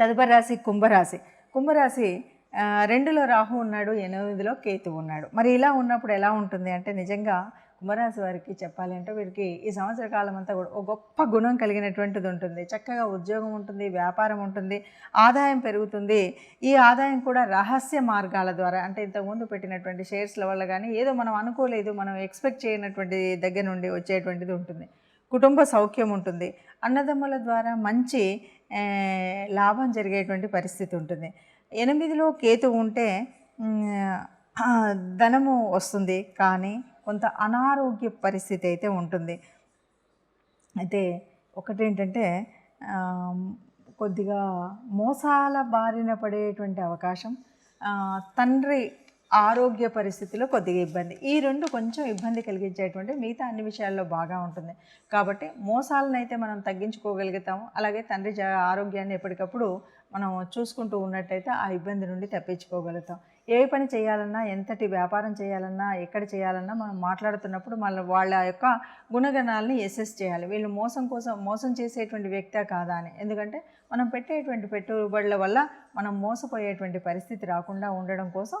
తదుపరి రాశి కుంభరాశి కుంభరాశి రెండులో రాహు ఉన్నాడు ఎనిమిదిలో కేతు ఉన్నాడు. మరి ఇలా ఉన్నప్పుడు ఎలా ఉంటుంది అంటే నిజంగా కుంభరాశి వారికి చెప్పాలి అంటే వీరికి ఈ సంవత్సర కాలం అంతా కూడా ఒక గొప్ప గుణం కలిగినటువంటిది ఉంటుంది. చక్కగా ఉద్యోగం ఉంటుంది వ్యాపారం ఉంటుంది ఆదాయం పెరుగుతుంది. ఈ ఆదాయం కూడా రహస్య మార్గాల ద్వారా అంటే ఇంతకుముందు పెట్టినటువంటి షేర్స్ల వల్ల కానీ ఏదో మనం అనుకోలేదు మనం ఎక్స్పెక్ట్ చేయనటువంటి దగ్గర నుండి వచ్చేటువంటిది ఉంటుంది. కుటుంబ సౌఖ్యం ఉంటుంది. అన్నదమ్ముల ద్వారా మంచి లాభం జరిగేటువంటి పరిస్థితి ఉంటుంది ఎనిమిదిలో కేతు ఉంటే ధనము వస్తుంది కానీ కొంత అనారోగ్య పరిస్థితి అయితే ఉంటుంది. అయితే ఒకటేంటంటే కొద్దిగా మోసాల బారిన పడేటువంటి అవకాశం తండ్రి ఆరోగ్య పరిస్థితిలో కొద్దిగా ఇబ్బంది. ఈ రెండు కొంచెం ఇబ్బంది కలిగించేటువంటి మిగతా అన్ని విషయాల్లో బాగా ఉంటుంది. కాబట్టి మోసాలను అయితే మనం తగ్గించుకోగలుగుతాము. అలాగే తండ్రి ఆరోగ్యాన్ని ఎప్పటికప్పుడు మనం చూసుకుంటూ ఉన్నట్టయితే ఆ ఇబ్బంది నుండి తప్పించుకోగలుగుతాం. ఏ పని చేయాలన్నా ఎంతటి వ్యాపారం చేయాలన్నా ఎక్కడ చేయాలన్నా మనం మాట్లాడుతున్నప్పుడు మన వాళ్ళ యొక్క గుణగణాలని ఎసెస్ చేయాలి. వీళ్ళు మోసం కోసం మోసం చేసేటువంటి వ్యక్తే కాదా అని. ఎందుకంటే మనం పెట్టేటువంటి పెట్టుబడుల వల్ల మనం మోసపోయేటువంటి పరిస్థితి రాకుండా ఉండడం కోసం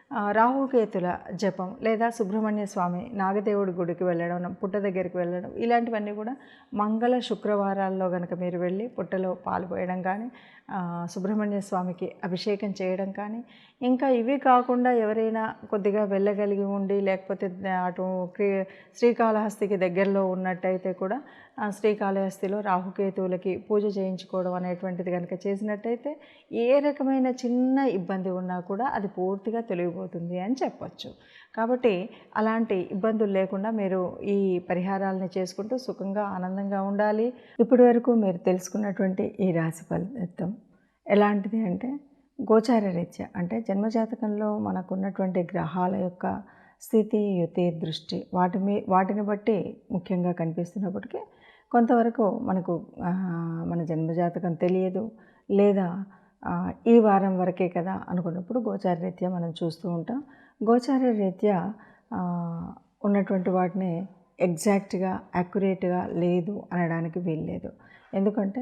రాహుకేతుల జపం లేదా సుబ్రహ్మణ్య స్వామి నాగదేవుడి గుడికి వెళ్ళడం పుట్ట దగ్గరికి వెళ్ళడం ఇలాంటివన్నీ కూడా మంగళ శుక్రవారాల్లో కనుక మీరు వెళ్ళి పుట్టలో పాలు పోయడం కానీ సుబ్రహ్మణ్య స్వామికి అభిషేకం చేయడం కానీ ఇంకా ఇవి కాకుండా ఎవరైనా కొద్దిగా వెళ్ళగలిగి ఉండి లేకపోతే అటు శ్రీకాళహస్తికి దగ్గరలో ఉన్నట్టయితే కూడా శ్రీకాళహస్తిలో రాహుకేతువులకి పూజ చేయించుకోవడం అనేటువంటిది కనుక చేసినట్టయితే ఏ రకమైన చిన్న ఇబ్బంది ఉన్నా కూడా అది పూర్తిగా తొలగిపోతుంది అని చెప్పొచ్చు. కాబట్టి అలాంటి ఇబ్బందులు లేకుండా మీరు ఈ పరిహారాలని చేసుకుంటూ సుఖంగా ఆనందంగా ఉండాలి. ఇప్పటి వరకు మీరు తెలుసుకున్నటువంటి ఈ రాశి ఫలితం ఎలాంటిది అంటే గోచార రీత్యా అంటే జన్మజాతకంలో మనకున్నటువంటి గ్రహాల యొక్క స్థితి యుతి దృష్టి వాటి మీ వాటిని బట్టి ముఖ్యంగా కనిపిస్తున్నప్పటికీ కొంతవరకు మనకు మన జన్మజాతకం తెలియదు. లేదా ఈ వారం వరకే కదా అనుకున్నప్పుడు గోచార రీత్యా మనం చూస్తూ ఉంటాం. గోచార రీత్యా ఉన్నటువంటి వాటిని ఎగ్జాక్ట్గా యాక్యురేట్గా లేదు అనడానికి వీల్లేదు. ఎందుకంటే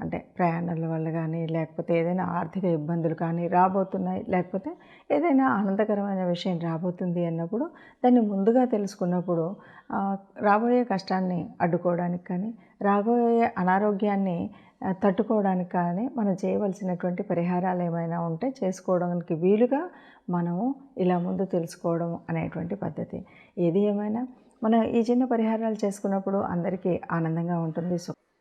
అంటే ప్రయాణాల వల్ల కానీ లేకపోతే ఏదైనా ఆర్థిక ఇబ్బందులు కానీ రాబోతున్నాయి లేకపోతే ఏదైనా ఆనందకరమైన విషయం రాబోతుంది అన్నప్పుడు దాన్ని ముందుగా తెలుసుకున్నప్పుడు రాబోయే కష్టాన్ని అడ్డుకోవడానికి కానీ రాబోయే అనారోగ్యాన్ని తట్టుకోవడానికి కానీ మనం చేయవలసినటువంటి పరిహారాలు ఏమైనా ఉంటే చేసుకోవడానికి వీలుగా మనము ఇలా ముందు తెలుసుకోవడం అనేటువంటి పద్ధతి. ఏది ఏమైనా మనం ఈ చిన్న పరిహారాలు చేసుకున్నప్పుడు అందరికీ ఆనందంగా ఉంటుంది సుఖ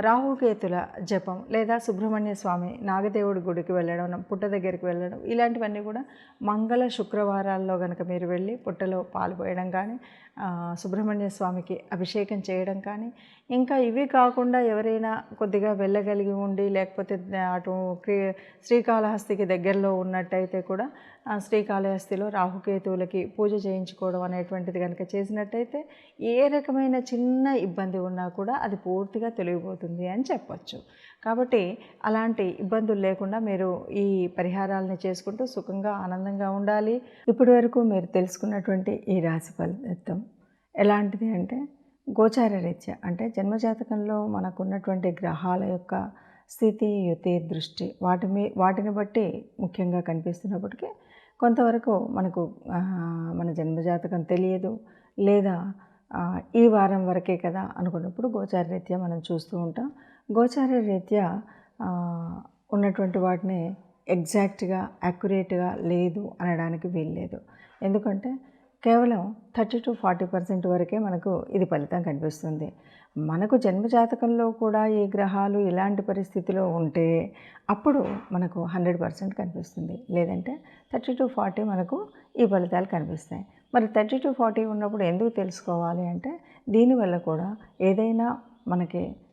రాహుకేతుల జపం లేదా సుబ్రహ్మణ్య స్వామి నాగదేవుడి గుడికి వెళ్ళడం పుట్ట దగ్గరికి వెళ్ళడం ఇలాంటివన్నీ కూడా మంగళ శుక్రవారాల్లో కనుక మీరు వెళ్ళి పుట్టలో పాలు పోయడం కానీ సుబ్రహ్మణ్య స్వామికి అభిషేకం చేయడం కానీ ఇంకా ఇవి కాకుండా ఎవరైనా కొద్దిగా వెళ్ళగలిగి ఉండి లేకపోతే అటు శ్రీకాళహస్తికి దగ్గరలో ఉన్నట్టయితే కూడా శ్రీకాళహస్తిలో రాహుకేతువులకి పూజ చేయించుకోవడం అనేటువంటిది కనుక చేసినట్టయితే ఏ రకమైన చిన్న ఇబ్బంది ఉన్నా కూడా అది పూర్తిగా తొలగిపోతుంది అని చెప్పొచ్చు. కాబట్టి అలాంటి ఇబ్బందులు లేకుండా మీరు ఈ పరిహారాలని చేసుకుంటూ సుఖంగా ఆనందంగా ఉండాలి. ఇప్పటి వరకు మీరు తెలుసుకున్నటువంటి ఈ రాశి ఫలితం ఎలాంటిది అంటే గోచార రీత్యా అంటే జన్మజాతకంలో మనకున్నటువంటి గ్రహాల యొక్క స్థితి యుతి దృష్టి వాటి మీ వాటిని బట్టి ముఖ్యంగా కనిపిస్తున్నప్పటికీ కొంతవరకు మనకు మన జన్మజాతకం తెలియదు లేదా ఈ వారం వరకే కదా అనుకున్నప్పుడు గోచార రీత్యా మనం చూస్తూ ఉంటాం. గోచార రీత్యా ఉన్నటువంటి వాటిని ఎగ్జాక్ట్గా యాక్యురేట్గా లేదు అనడానికి వీల్లేదు. ఎందుకంటే కేవలం థర్టీ టు ఫార్టీ పర్సెంట్ వరకే మనకు ఇది ఫలితం కనిపిస్తుంది. మనకు జన్మజాతకంలో కూడా ఈ గ్రహాలు ఇలాంటి పరిస్థితిలో ఉంటే అప్పుడు మనకు హండ్రెడ్ పర్సెంట్ కనిపిస్తుంది. లేదంటే థర్టీ టు ఫార్టీ మనకు ఈ ఫలితాలు కనిపిస్తాయి. మరి థర్టీ టు ఫార్టీ ఉన్నప్పుడు ఎందుకు తెలుసుకోవాలి అంటే దీనివల్ల కూడా ఏదైనా మనకి